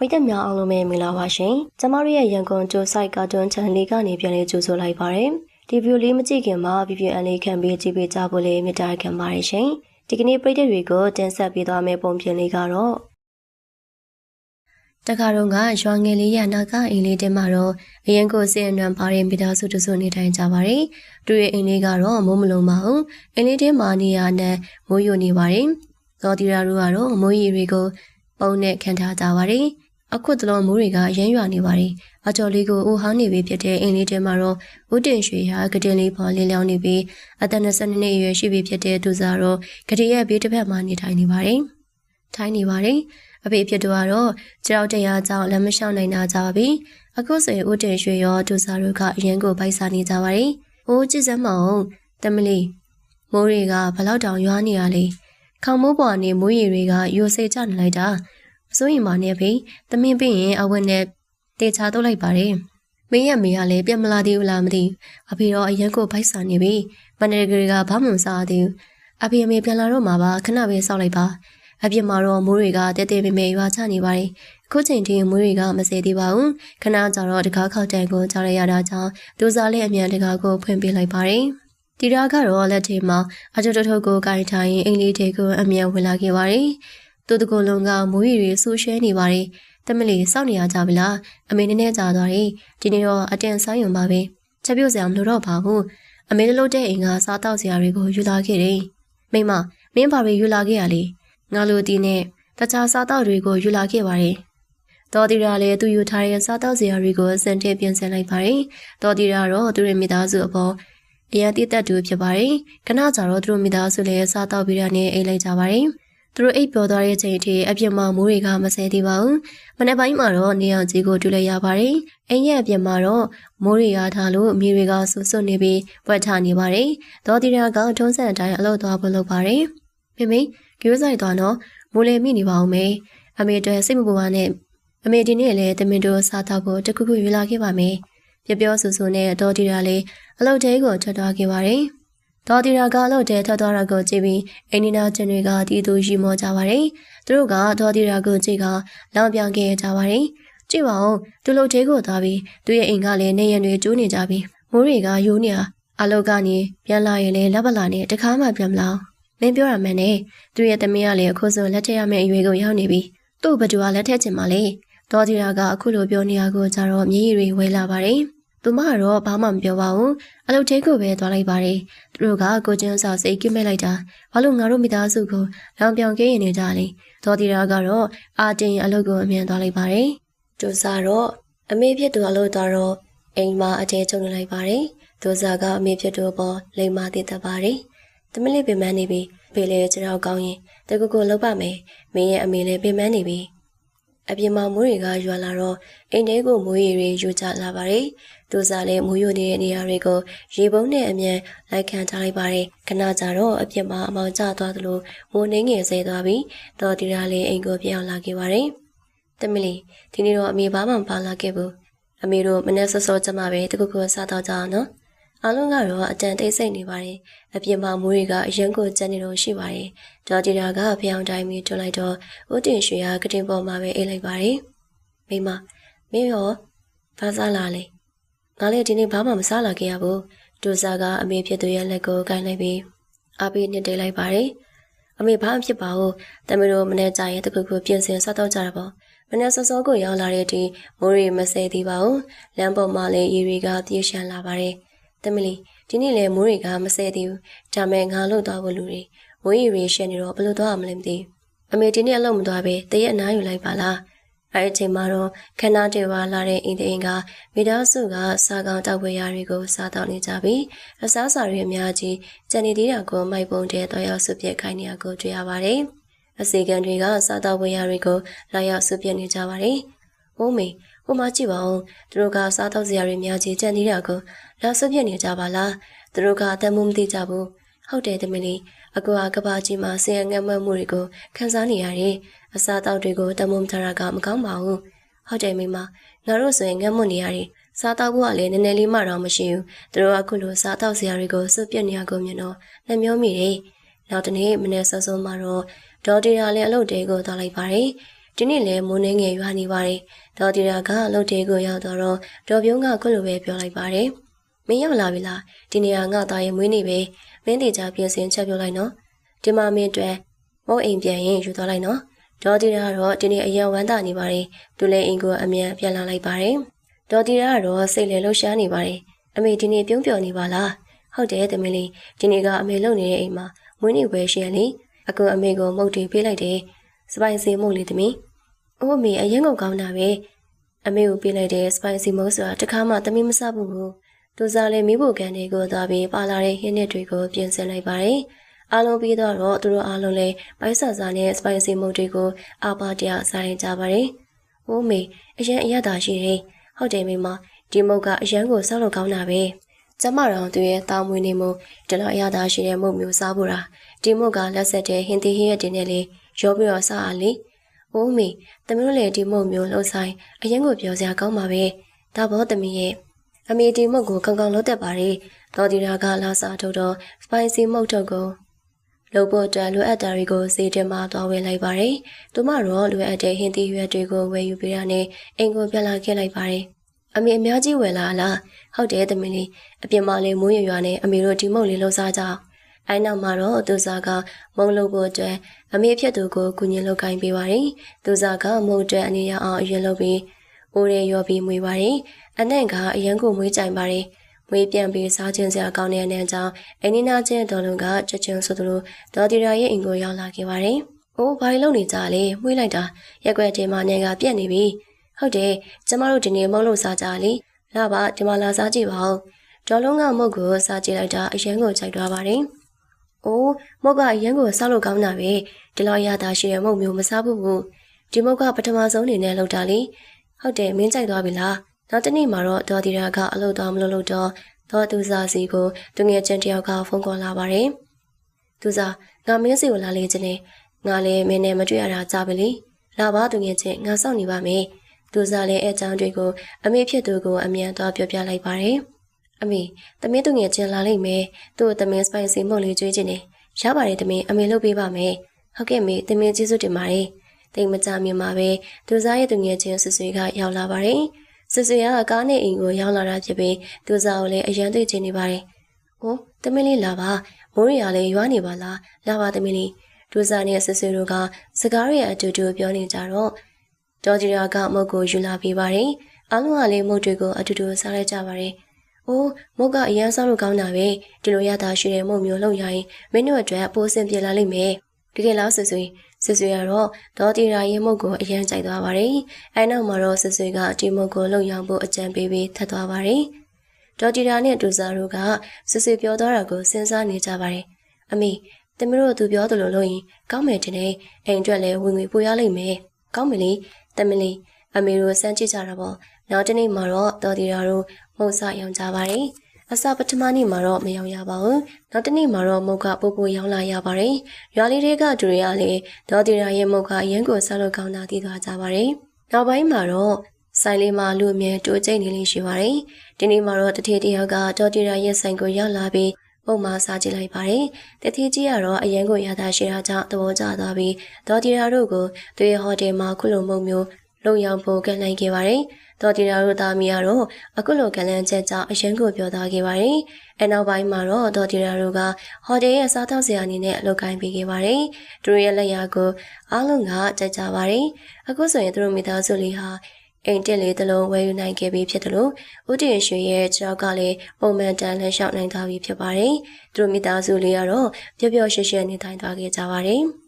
ပရိသတ်များအားလုံးပဲမင်္ဂလာပါရှင်။ကျမတို့ရဲ့ရန်ကုန်ကျိုးဆိုင်ကာတွန်း channel လေးကနေပြန်လည်ကြိုဆိုလိုက်ပါရစေ။ဒီဗီဒီယိုလေးမကြည့်ခင်မှာ VPN လေးခံပြီးကြည့်ပေးကြဖို့လေးမြတ်တာခံပါတယ်ရှင်။ဒီကနေ့ပရိသတ်တွေကိုတင်ဆက်ပေးသွားမယ့်ပုံပြင်လေးကတော့တခါတော့ကရွာငယ်လေးရနောက်ကအိမ်လေးတင်မှာတော့အရင်ကိုစေအနံပါတဲ့မိသားစုတစုနေထိုင်ကြပါတယ်။သူရဲ့အိမ်လေးကတော့မိုးမလုံးပါဘူး။အိမ်လေးတင်မှာနေရနဲ့မိုးယိုနေပါတယ်။သောတီရာတို့ကတော့မိုးရီတွေကိုပုံနဲ့ခံထားကြပါတယ်။ အခုတလုံးမိုးတွေကရမ်းရွာနေပါတယ်။အကျော်လေးကိုအိုဟောင်းနေပြီဖြစ်တဲ့အိမ်လေးထဲမှာတော့ဦးတင်ရွှေဟာကတင်လေးပေါ်လင်းလျောင်းနေပြီးအသက်22နှစ်အရွယ်ရှိပြီဖြစ်တဲ့သူစားတော့ကတိရဲ့ဘေးတစ်ဖက်မှာနေထိုင်နေပါတယ်။ထိုင်နေပါတယ်။အဖေဖြစ်သူကတော့ကြောက်တရားကြောင့်လက်မလျှောက်နိုင်တာကြပါပြီ။အခုဆိုရင်ဦးတင်ရွှေရောသူစားတို့ကအရင်ကိုပိုက်စားနေကြပါတယ်။အိုးကြည့်စမ်းမအောင်တမလီမိုးတွေကဘလောက်တောင်ရွာနေရလဲ။ခေါင်မိုးပေါ်ကနေမိုးရီတွေကယိုစိတ်ကျနေလိုက်တာမ စိုးရင်ပါနဲ့ဖေ။သမင်းပြရင်အဝတ်နဲ့တေချာတော့လိုက်ပါတယ်။မင်းရဲ့မေကလည်းပြတ်မလာသေးဘူးလားမသိဘူး။အဖေတော့အရင်ကိုဖိုက်ဆာနေပြီ။မန္တလေးကဘာမှမစားသေးဘူး။အဖေအမေပြန်လာတော့မှာပါခဏပဲစောက်လိုက်ပါ။အပြစ်မှာတော့မိုးတွေကတဲတဲမေမေရွာချနေပါတယ်။အခုချိန်ထိမိုးတွေကမစဲသေးပါဘူး။ခဏကြာတော့တကားခောက်တန်ကိုကြားရရတာကြောင့်ဒူစားလေးအမြန်တကားကိုဖွင့်ပေးလိုက်ပါတယ်။တီရာကတော့လက်ထဲမှာအကျုပ်တထုပ်ကိုကင်ထိုင်အိမ်လေးတွေကိုအမြန်ဝင်လာခဲ့ပါတယ်။ သူတကူလုံးကမိုးရီတွေဆူရှဲနေပါတယ်။တမလီစောင့်နေရကြပြီလား။အမေနည်းနည်းကြာသွားတယ်။ဒီနေ့တော့အတင်ဆိုင်ရုံပါပဲ။ချက်ပြုတ်စရာမလိုတော့ပါဘူး။အမေလှုပ်တဲ့အိမ်ကစားတောက်စရာတွေကိုယူလာခဲ့တယ်။မိမမင်းဘာတွေယူလာခဲ့ရလဲ။ငါလိုတီနဲ့တခြားစားတောက်တွေကိုယူလာခဲ့ပါတယ်။တော်တီရာလည်းသူယူထားတဲ့စားတောက်စရာတွေကိုစင်တဲ့ပြင်ဆင်လိုက်ပါတယ်။တော်တီရာတော့သူ့ရဲ့မိသားစုအပေါ်အရန်တိတက်တူဖြစ်ပါတယ်။ခဏကြာတော့သူတို့မိသားစုလည်းစားတောက်ပြီးရနေအိတ်လိုက်ကြပါတယ်။ သူတို့အိတ်ပျော်သွားတဲ့ချိန်အထိအပြစ်မှာမိုးတွေကမဆဲသေးပါဘူး။မနေ့ပိုင်းမှာတော့နေအောင်ကြီးကိုတူလိုက်ရပါတယ်။အိမ်ရဲ့အပြင်မှာတော့မိုးတွေကထားလို့မြေတွေကဆူဆွနေပြီးပွက်ချနေပါတယ်။ဒေါ်တီရာကထုံးစံအတိုင်းအလုပ်သွားဖို့လုပ်ပါတယ်။မိမိကြိုးဆိုင်သွားတော့မိုးလေမိနေပါဦးမေ။အမေတို့စိတ်မပူပါနဲ့။အမေဒီနေ့လည်းတမင်တို့စားတော့ကိုတခုခုယူလာခဲ့ပါမယ်။ပြပြောဆူဆူနဲ့ဒေါ်တီရာလည်းအလုပ်တဲကိုထွက်သွားခဲ့ပါတယ်။ ဒေါ်တီရာကအလုပ်တဲထွက်သွားတာကိုကြည့်ပြီးအိန္ဒိနာကျင်တွေကတီးသူရှိမောကြပါတယ်။သူတို့ကဒေါ်တီရာကိုကြည့်ကလောင်ပြောင်ခဲ့ကြပါတယ်။ကြည့်ပါဦးသူလုပ်တဲကိုသွားပြီးသူရဲ့အိမ်ကလည်းနေရံတွေကျိုးနေကြပြီးမိုးတွေကယိုးနေတာအလုပ်ကနေပြန်လာရင်လည်းလက်ပလာနဲ့တခါမှပြန်မလာ။မင်းပြောရမှန်းနဲ့သူရဲ့သမီးကလည်းအခုဆိုလက်ထက်ရမယ့်အရွယ်ကိုရောက်နေပြီ။သူ့ဘသူကလက်ထက်ချင်ပါလေ။ဒေါ်တီရာကအခုလိုပြောနေရကိုကြတော့မြေကြီးတွေဝဲလာပါတယ်။ သူမကတော့ဘာမှမပြောပါဘူးအလုပ်သေးကိုပဲသွားလိုက်ပါတယ်သူတို့ကကိုကျန်းစာစိတ်ကိမဲ့လိုက်တာဘာလို့ငါတို့မိသားစုကိုလောင်ပြောင်ကဲရင်နေကြလဲဒေါ်တီရာကတော့အာတင်အလုပ်ကိုအမြန်သွားလိုက်ပါတယ်ကျိုးစားတော့အမေဖြစ်သူအလုပ်သွားတော့အိမ်မှာအတဲကျုံနေလိုက်ပါတယ်ဒိုစားကအမေဖြစ်သူပေါ်လိမ်မာတည်တတ်ပါတယ်သမီးလေးပင်မနေပြီဖေလေကျွန်တော်ကောင်းရင်တကူကိုလောက်ပါမယ်မင်းရဲ့အမေလည်းပင်မနေပြီ အပြင်မှာမိုးတွေကရွာလာတော့အိမ်ထဲကိုမိုးရီတွေယူကျလာပါတယ်။ဒူစာလည်းမိုးရွနေတဲ့နေရာတွေကိုရေပုံးနဲ့အမြန်လိုက်ခံထားလိုက်ပါတယ်။ခဏကြာတော့အပြင်မှာအမောင်ကျသွားသလိုမိုးနှင်းငယ်ဆဲသွားပြီးတော်တီရာလေးအိမ်ကိုပြောင်းလာခဲ့ပါတယ်။တမီလီဒီနေ့တော့အမေဘာမှမပါလာခဲ့ဘူး။အမေတို့မနေ့စောစောကျမပဲတခုခုစားတော့ကြအောင်နော်။ အားလုံးကတော့အတန်တိတ်ဆိတ်နေပါတယ်။အပြင်မှာမိုးတွေကအရင်ကကြက်နေတော့ရှိပါတယ်။ဒေါ်တီရာကဖျောင်းတိုင်းပြီးတွလိုက်တော့ဦးတင်ရွှေကကတင်ပေါ်မှာပဲအိတ်လိုက်ပါတယ်။မိမမင်းရောဘာစားလာလဲ။ငါလည်းဒီနေ့ဘာမှမစားလာခဲ့ရဘူး။ဒူစာကအမေဖြစ်သူရဲ့လက်ကိုကိုင်းလိုက်ပြီးအားပေးနှစ်တိတ်လိုက်ပါတယ်။အမေဘာမှဖြစ်ပါဘူး။တမီတို့မနေ့ကျရင်တခုခုပြင်ဆင်စားတော့ကြတာပေါ့။မနေ့စောစောကိုရောက်လာတဲ့အချိန်မိုးရီမဆဲသေးပါဘူး။လမ်းပေါ်မှာလည်းရေတွေကပြေးရှမ်းလာပါတယ်။ တမလီဒီနေ့လည်းမိုးတွေကမဆဲသေးဘူးဒါမဲ့ငါလှုပ်သွားဖို့လူတွေမိုးရီရီရှက်နေတော့ဘယ်လိုသွားရမလဲမသိအမေဒီနေ့အလုပ်မသွားပဲတရက်အနားယူလိုက်ပါလားအဲ့အချိန်မှာတော့ခဏတေဝါလာတဲ့အင်းတိန်ကမိသားစုကစားကောင်းတောက်ဝဲရတွေကိုစားတော့နေကြပြီးအစားအစာတွေအများကြီးကြံနေသေးတာကိုမိုက်ပုံတဲ့တော့ရောက်စုပြက်ခိုင်းနေရကိုတွေ့ရပါတယ်အစီကံတွေကစားတော့ဝဲရတွေကိုလာရောက်စုပြက်နေကြပါတယ်။အိုးမေ ဟိုမှာကြည့်ပါဦးသူတို့ကစားတော့စရာတွေအများကြီးကြံနေတာကိုလာဆွပြနေကြပါလားသူတို့ကအတမ်းမမသိကြဘူးဟုတ်တယ်တမီးလေးအကူအကဘာကြီးမှာဆင်းရဲငတ်မွတ်မှုတွေကိုခံစားနေရတယ်အစားတောက်တွေကိုတမုံထားတာကမကောင်းပါဘူးဟုတ်တယ်မိမငါတို့ဆိုရင်ငတ်မွတ်နေရတယ်စားတောက်ဖို့ကလည်းနည်းနည်းလေးမှတော့မရှိဘူးသူတို့ကအခုလိုစားတောက်စရာတွေကိုစွပြနေရကုန်မြင်တော့လက်မျောမိတယ်နောက်တနေ့မနေ့စောစောမှတော့ဒေါ်တီရာလည်းအလုပ်တဲကိုသွားလိုက်ပါတယ် ဒီနေ့လည်းမိုးနှင်းငယ်ရွာနေပါတယ်ဒေါ်တီရာကအလုပ်တေးကိုရောက်တော့ဒေါ်ပြုံးကခုလိုပဲပြောလိုက်ပါတယ်မင်းရောက်လာပြီလားဒီနေရာငါသားရဲ့မွေးနေ့ပဲမင်းတေချာပြင်ဆင်ချက်ပြောလိုက်နော်ဒီမှာမင်းအတွက်မိုးအိမ်ပြန်ရင်ယူသွားလိုက်နော်ဒေါ်တီရာကတော့ဒီနေ့အရင်ဝမ်းသာနေပါတယ်သူလည်းအိမ်ကိုအမြန်ပြန်လာလိုက်ပါတယ်ဒေါ်တီရာကတော့စိတ်လည်းလှုပ်ရှားနေပါတယ်အမေဒီနေ့ပြုံးပျော်နေပါလားဟုတ်တယ်သမီးလေးဒီနေ့ကအမေလုံနေတဲ့အိမ်မှာမွေးနေ့ပွဲရှိရလေအခုအမေကိုမုတ်တီပေးလိုက်တယ်စပိုင်စီမုတ်လေးသမီး အိုးအမေအရင်ကကောင်းတာပဲအမေကိုပေးလိုက်တဲ့စပိုင်စီမုတ်ဆိုတာတခါမှသမီးမစဘူးဘူးသူစားလည်းမိဖို့ကန်တွေကိုသွားပြီးပါလာတဲ့ဟင်းနစ်တွေကိုပြင်ဆင်လိုက်ပါတယ်အားလုံးပြီးတော့သူတို့အားလုံးလည်းပိုက်ဆာစာနဲ့စပိုင်စီမုတ်တွေကိုအာပါတရစားရင်ကြပါတယ်။ဟိုးမေအရင်အရသာရှိတယ်။ဟုတ်တယ်မိမဒီမုတ်ကအရန်ကိုစောက်လို့ကောင်းတာပဲ။ကျမတော်သူရဲ့တာမွေးနေမှုဒီလိုအရသာရှိတဲ့မုတ်မျိုးစားဖို့တာဒီမုတ်ကလက်ဆက်တဲ့ဟင်းသီးဟင်းရက်တင်နဲ့လေရောပြီးတော့စားအားလေ။ အိုးမေသမီးတို့လည်းဒီမုတ်မျိုးလှုပ်ဆိုင်အရင်ကိုပြောစရာကောင်းပါပဲ။ဒါဘောသမီးရဲ့အမေဒီမုတ်ကိုကောင်းကောင်းလုပ်တတ်ပါလေ။တော်ဒီရာကလာစားထုတ်တော့စပိုင်စီမုတ်ထုတ်ကိုလုပ်ဖို့အတွက်လိုအပ်တာတွေကိုစေတင်မှသွားဝင်လိုက်ပါတယ်။သူမတော့လိုအပ်တဲ့ဟင်းသီးရွက်တွေကိုဝယ်ယူပေးရနဲ့အိမ်ကိုပြန်လာခဲ့လိုက်ပါတယ်။အမေအများကြီးဝယ်လာလား။ဟုတ်တယ်သမီးလေးအပြင်မှာလေးမိုးရွရွနဲ့အမေတို့ဒီမုတ်လေးလှုပ်စားကြအောင်။ အဲနောက်မှာတော့သူစားကမုံလုပ်ဖို့အတွက်အမေဖြစ်သူကိုကုညင်လုပ်ကိုင်းပေးပါတယ်။သူစားကမုံအတွက်အနေရအောင်အရင်လုပ်ပြီးအိုးရဲရောပြီးမွေပါတယ်။အနံ့ကအရန်ကိုမွေးကြိုင်ပါတယ်။မွေးပြန်ပြီးစားခြင်းစရာကောင်းတဲ့အနံ့ကြောင့်အနီနာချင်းတော်လုံးကချက်ချင်းဆိုသလိုဒေါ်တီရာရဲ့အိမ်ကိုရောက်လာခဲ့ပါတယ်။အိုးဘာလို့နေကြလဲမွေးလိုက်တာရက်ွက်တဲမှာနေကပြက်နေပြီ။ဟုတ်တယ်ကျမတို့ဒီနေ့မုံလို့စားကြလေ။လာပါဒီမှာလာစားကြည့်ပါဦး။ဒေါ်လုံးကမုတ်ကိုစားကြည့်လိုက်တာအရင်ကိုကြိုက်သွားပါတယ်။ အိုးမုတ်ကအရင်ကိုစားလို့ကောင်းတာပဲဒီလိုရတာရှိတဲ့မုတ်မျိုးမစားဘူးဘူး။ဒီမုတ်ကပထမဆုံးအနေနဲ့လောက်တာလေ။ဟုတ်တယ်မင်းကြိုက်သွားပြီလားနောက်တနေ့မှာတော့ဒေါ်တီရာကအလုပ်တော်မလုပ်လို့တော့ဒေါ်သူစာစီကိုသူငယ်ချင်းတယောက်ကဖုန်းခေါ်လာပါတယ်။သူစာငါမင်းစီကိုလာလေခြင်းနဲ့ငါလည်းမင်းနဲ့မတွေ့ရတာကြာပြီလေ။လာပါသူငယ်ချင်းငါစောင့်နေပါမယ်။သူစာလည်းအဲအကြောင်းတွေကိုအမေဖြစ်သူကိုအမြန်တော့ပြောပြလိုက်ပါတယ်။ အမေသမင်းသူငယ်ချင်းလာလိမ့်မယ်။သူ့သမင်းစပိုင်စီမုတ်လေးကျွေးခြင်းနဲ့ရပါတယ်သမင်းအမေလုပ်ပေးပါမယ်။ဟုတ်ကဲ့မေသမင်းကျေးဇူးတင်ပါတယ်။တိတ်မကြမြင်ပါပဲသူစားရဲ့သူငယ်ချင်းဆွဆွေကရောက်လာပါတယ်။ဆွဆွေကကားနဲ့အိမ်ကိုရောက်လာတာဖြစ်ပြီးသူစားကိုလည်းအရန်သိချင်နေပါတယ်။ဟိုသမီးလေးလာပါမိုးရရလည်းရွာနေပါလားလာပါသမီးလေးဒူစာနဲ့ဆွဆွေတို့ကစကားရအတူတူပြောနေကြတော့ဒေါ်ဂျီရာကမုတ်ကိုယူလာပေးပါတယ်။အားလုံးကလည်းမုတ်တွေကိုအတူတူစားလိုက်ကြပါတယ်။ အိုးမုတ်ကအရန်စားလို့ကောင်းတာပဲဒီလိုရတာရှိတဲ့မုတ်မျိုးလောက်ရရင်မင်းတို့အတွက်ပိုးစင်ပြေလာလိမ့်မယ်။တကယ်လားဆွဆွေဆွဆွေကတော့ဒေါ်တီရာရဲ့မုတ်ကိုအရန်ကြိုက်သွားပါတယ်။အဲနောက်မှာတော့ဆွဆွေကဒီမုတ်ကိုလုံရောင်ဖို့အကြံပေးပြီးထပ်သွားပါတယ်။ဒေါ်တီရာနဲ့ဒူဇာတို့ကဆွဆွေပြောသွားတာကိုစဉ်းစားနေကြပါတယ်။အမေတမတို့သူပြောသလိုလုပ်ရင်ကောင်းမယ်တင်တယ်။အိမ်အတွက်လည်းဝင်ငွေပိုရလိမ့်မယ်။ကောင်းပြီလေတမလီအမေတို့စမ်းကြည့်ကြတာပေါ့။နောက်တနေ့မှာတော့ဒေါ်တီရာတို့ မုတ်စရောင်ကြပါတယ်။အစပထမနေ့မှာတော့မရောက်ရပါဘူး။နောက်တစ်နေ့မှာတော့မုတ်ကပို့ပို့ရောက်လာရပါတယ်။ရွာလေးတွေကတူရရလေဒေါ်တီရာရဲ့မုတ်ကရန်ကိုဆက်လို့ကောင်းတာသိသွားကြပါတယ်။နောက်ပိုင်းမှာတော့ဆိုင်လေးမှာလူအမြဲတိုးကျိတ်နေလေးရှိပါတယ်။ဒီနေ့မှာတော့တထေးတယောက်ကဒေါ်တီရာရဲ့ဆိုင်ကိုရောက်လာပြီးပုံမှန်စားကြည့်လိုက်ပါတယ်။တတိကြီးကတော့အရန်ကိုရတာရှိတာကြောင့်သဘောကျသွားပြီးဒေါ်တီရာတို့ကိုသူရဲ့ဟိုတယ်မှာခုလိုမုံမျိုးလုံရောက်ဖို့ကန့်လိုက်ခဲ့ပါတယ်။ ဒေါ်တီရာတို့သားမီးကတော့အခုလိုကလန်းချက်ကြောင့်အရင်ကိုပြောသားခဲ့ပါတယ်။အဲနောက်ပိုင်းမှာတော့ဒေါ်တီရာတို့ကဟိုတယ်ရဲ့စားသောက်စရာအနေနဲ့အလုပ်ကိုင်းပေးခဲ့ပါတယ်။သူတို့ရဲ့လက်ရာကိုအားလုံးကကြိုက်ကြပါတယ်။အခုဆိုရင်သူတို့မိသားစုလေးဟာအိမ်တက်လေးတလုံးဝယ်ယူနိုင်ခဲ့ပြီဖြစ်တယ်လို့ဦးတင်ရွှေရဲ့ခြေောက်ကလည်းပုံမှန်တန်လှည့်လျှောက်နိုင်သွားပြီဖြစ်ပါတယ်။သူတို့မိသားစုလေးကတော့ပျော်ပျော်ရွှင်ရွှင်နေထိုင်သွားခဲ့ကြပါတယ်။